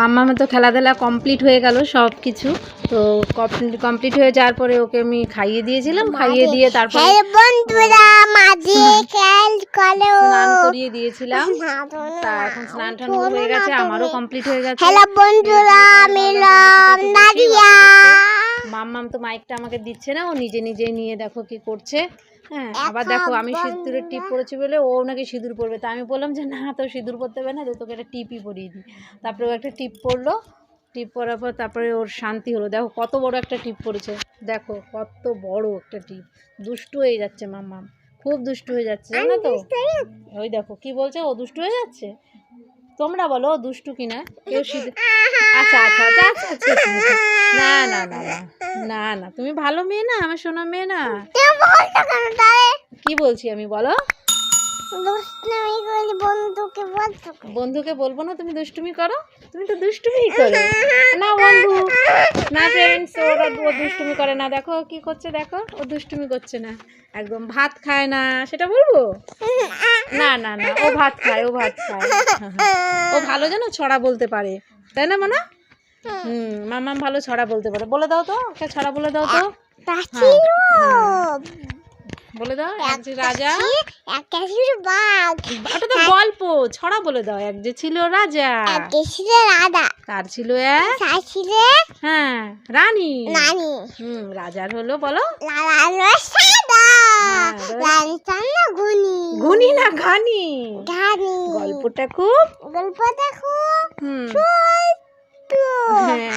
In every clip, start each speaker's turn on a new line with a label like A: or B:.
A: মাম্মা মতো খেলাধুলা কমপ্লিট হয়ে গেল সব কিছু তো কমপ্লিট হয়ে যাওয়ার পরে ওকে আমি খাইয়ে দিয়েছিলাম খাইয়ে দিয়ে তারপর
B: হ্যালো বন্ধুরা মাঝে খেল করো।
A: স্নান করিয়ে দিয়েছিলাম। তা এখন স্নান টান হয়ে গেছে আমারও কমপ্লিট হয়ে গেছে।
B: হ্যালো বন্ধুরা মিলন নাদিয়া
A: মাম্মাম তো মাইকটা আমাকে দিচ্ছে না ও নিজে নিজেই নিয়ে দেখো কি করছে। হ্যাঁ আবার দেখো আমি সিঁদুরের টিপ পরেছি বলে ও নাকি সিঁদুর পরবে। তা আমি বললাম যে না তো সিঁদুর পরতে হবে না যে তোকে একটা টিপই পরিয়ে দিই। তারপরে ও একটা টিপ পরলো। টিপ পরার পর তারপরে ওর শান্তি হলো। দেখো কত বড় একটা টিপ পড়েছে দেখো কত বড় একটা টিপ। দুষ্টু হয়ে যাচ্ছে মাম্মাম খুব দুষ্টু হয়ে যাচ্ছে জানো তো? ওই দেখো কি বলছে? ও দুষ্টু হয়ে যাচ্ছে? তোমরা বলো দুষ্টু কিনা? কেউ সিঁদুর আচ্ছা আচ্ছা আচ্ছা আচ্ছা আচ্ছা, আচ্ছা, আচ্ছা। না না না না না না। তুমি ভালো মেয়ে না আমার সোনা মেয়ে না। কি বলছি আমি বলো।
B: বন্ধুকে
A: বলব না তুমি দুষ্টুমি করো। তুমি তো দুষ্টুমি করো। না বন্ধু। না ফ্রেন্ডস ওরা ও দুষ্টুমি করে না। দেখো কি করছে দেখো। ও দুষ্টুমি করছে না। একদম ভাত খায় না। সেটা বলব? না না না ও ভাত খায় ও ভাত খায়। ও ভালো যেন ছড়া বলতে পারে। তাই না মানা? হুম মামাম ভালো ছড়া বলতে পারে। বলে দাও তো একটা ছড়া বলে দাও তো।
B: তা
A: বলে দাও এক যে রাজা।
B: একটা ছিল বাঘ।
A: ওটা তো গল্প ছড়া বলে দাও এক যে ছিল রাজা।
B: একটা ছিল রাধা
A: তার ছিল এক
B: তার ছিল
A: হ্যাঁ রানী।
B: নানি
A: হুম রাজার হলো বলো।
B: লালানো সাদা
A: হ্যাঁ,
B: রানী না গুনি
A: গুনি না গানি
B: গানি
A: গল্পটা খুব
B: গল্প দেখো
A: হুম। হ্যাঁ।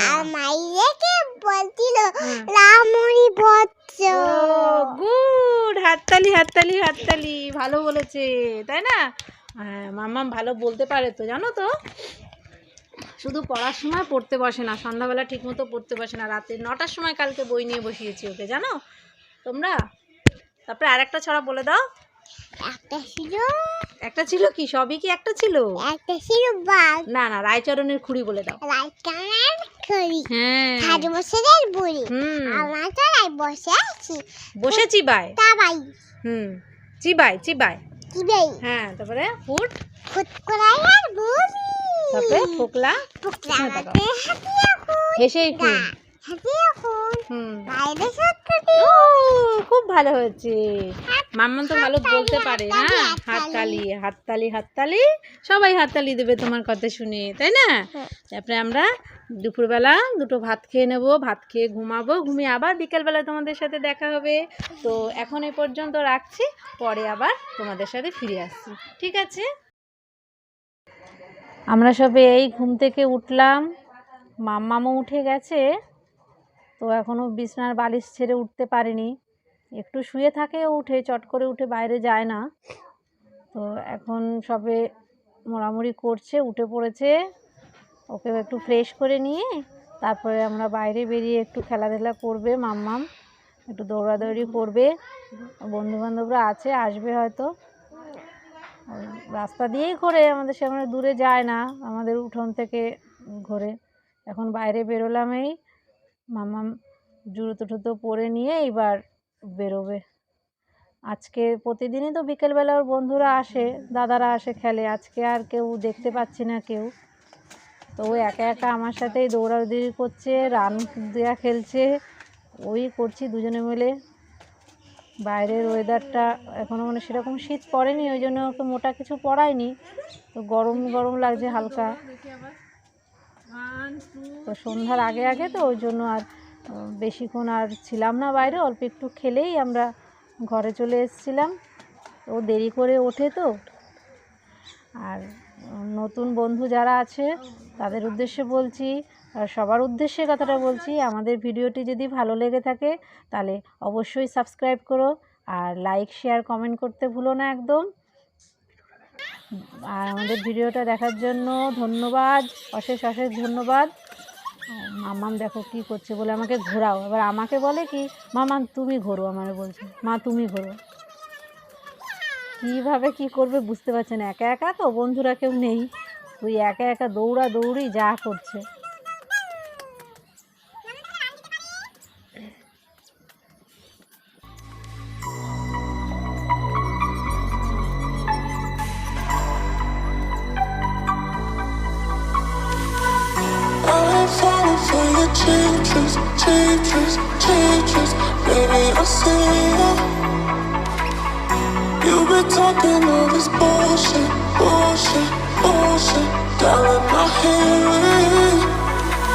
B: আর মাইয়াকে বলছিল
A: হুম।
B: রামরি বচ্চ।
A: গুড। হাততালি হাততালি হাততালি। ভালো বলেছে তাই না? হ্যাঁ মাম্মাম ভালো বলতে পারে তো জানো তো? শুধু পড়ার সময় পড়তে বসে না সন্ধ্যাবেলা ঠিক মতো পড়তে বসে না রাতে নটার সময় কালকে বই নিয়ে বসিয়েছি ওকে জানো? তোমরা? তারপরে আরেকটা ছড়া বলে দাও।
B: একটা ছিল
A: একটা ছিল কি? সবই কি একটা ছিল?
B: একটা ছিল বাঘ।
A: না না রায়চরণের খুঁড়ি বলে দাও।
B: রাজকানার খড়ি।
A: হ্যাঁ।
B: ষাট বছরের বুড়ি।
A: হুম।
B: আমার তো রাই বসে আছি।
A: বসে চিবায়?
B: তাবাই
A: হুম। চিবায় চিবায়।
B: কি বেই
A: হ্যাঁ তারপরে ফুট।
B: ফুট করাই আর বুড়ি।
A: তারপরে ফোকলা।
B: ফুকলা
A: হ্যাঁ,
B: আমাকে হাতিয়ে খুন
A: হেসেই খুন
B: হাতিয়ে খুন
A: হুম।
B: বাইরে
A: ও খুব ভালো হয়েছে। মাম্মা তো ভালো বলতে পারে না হাততালি হাততালি হাততালি। সবাই হাততালি দেবে তোমার কথা শুনে তাই না?
B: হ্যাঁ।
A: তারপরে আমরা দুপুরবেলা দুটো ভাত খেয়ে নেব ভাত খেয়ে ঘুমাবো ঘুমিয়ে আবার বিকেলবেলা তোমাদের সাথে দেখা হবে। তো এখন এ পর্যন্ত রাখছি পরে আবার তোমাদের সাথে ফিরে আসছি ঠিক আছে? আমরা সবে এই ঘুম থেকে উঠলাম মাম্মামও উঠে গেছে। তো এখনও বিছনার বালিশ ছেড়ে উঠতে পারেনি। একটু শুয়ে থাকে উঠে, চট করে উঠে বাইরে যায় না। তো এখন সবে মোড়ামুড়ি করছে, উঠে পড়েছে। ওকে একটু ফ্রেশ করে নিয়ে তারপরে আমরা বাইরে বেরিয়ে একটু খেলাধুলা করবে, মাম্মাম একটু দৌড়াদৌড়ি করবে। বন্ধুবান্ধবরা আছে, আসবে হয়তো। রাস্তা দিয়েই ঘোরে, আমাদের সেখানে দূরে যায় না, আমাদের উঠোন থেকে ঘোরে। এখন বাইরে বেরোলাম এই মামাম জুতো টুতো পরে নিয়ে এবার বেরোবে। আজকে প্রতিদিনই তো বিকেলবেলা ওর বন্ধুরা আসে, দাদারা আসে খেলে। আজকে আর কেউ দেখতে পাচ্ছি না কেউ। তো ও একা একা আমার সাথেই দৌড়াদৌড়ি করছে, রান দেওয়া খেলছে। ওই করছি দুজনে মিলে। বাইরের ওয়েদারটা এখনও মানে সেরকম শীত পড়েনি, ওই জন্য ওকে মোটা কিছু পরায়নি তো গরম গরম লাগছে হালকা। তো সন্ধ্যার আগে আগে তো ওই জন্য আর বেশিক্ষণ আর ছিলাম না বাইরে অল্প একটু খেলেই আমরা ঘরে চলে এসেছিলাম। ও দেরি করে ওঠে তো। আর নতুন বন্ধু যারা আছে তাদের উদ্দেশ্যে বলছি আর সবার উদ্দেশ্যে কথাটা বলছি আমাদের ভিডিওটি যদি ভালো লেগে থাকে তাহলে অবশ্যই সাবস্ক্রাইব করো আর লাইক শেয়ার কমেন্ট করতে ভুলো না একদম। আর আমাদের ভিডিওটা দেখার জন্য ধন্যবাদ, অশেষ অশেষ ধন্যবাদ। মামাম দেখো কি করছে বলে আমাকে ঘোরাও। এবার আমাকে বলে কি, মামাম, তুমি ঘোরো আমার বলছে। মা, তুমি ঘোরো। কীভাবে কি করবে বুঝতে পারছে না। একা একা তো, বন্ধুরা কেউ নেই। ওই একা একা দৌড়া দৌড়ি যা করছে।
C: teachers, teachers, teachers. Baby, I see it. You be talking all this bullshit, bullshit, bullshit. Darling, I hear it.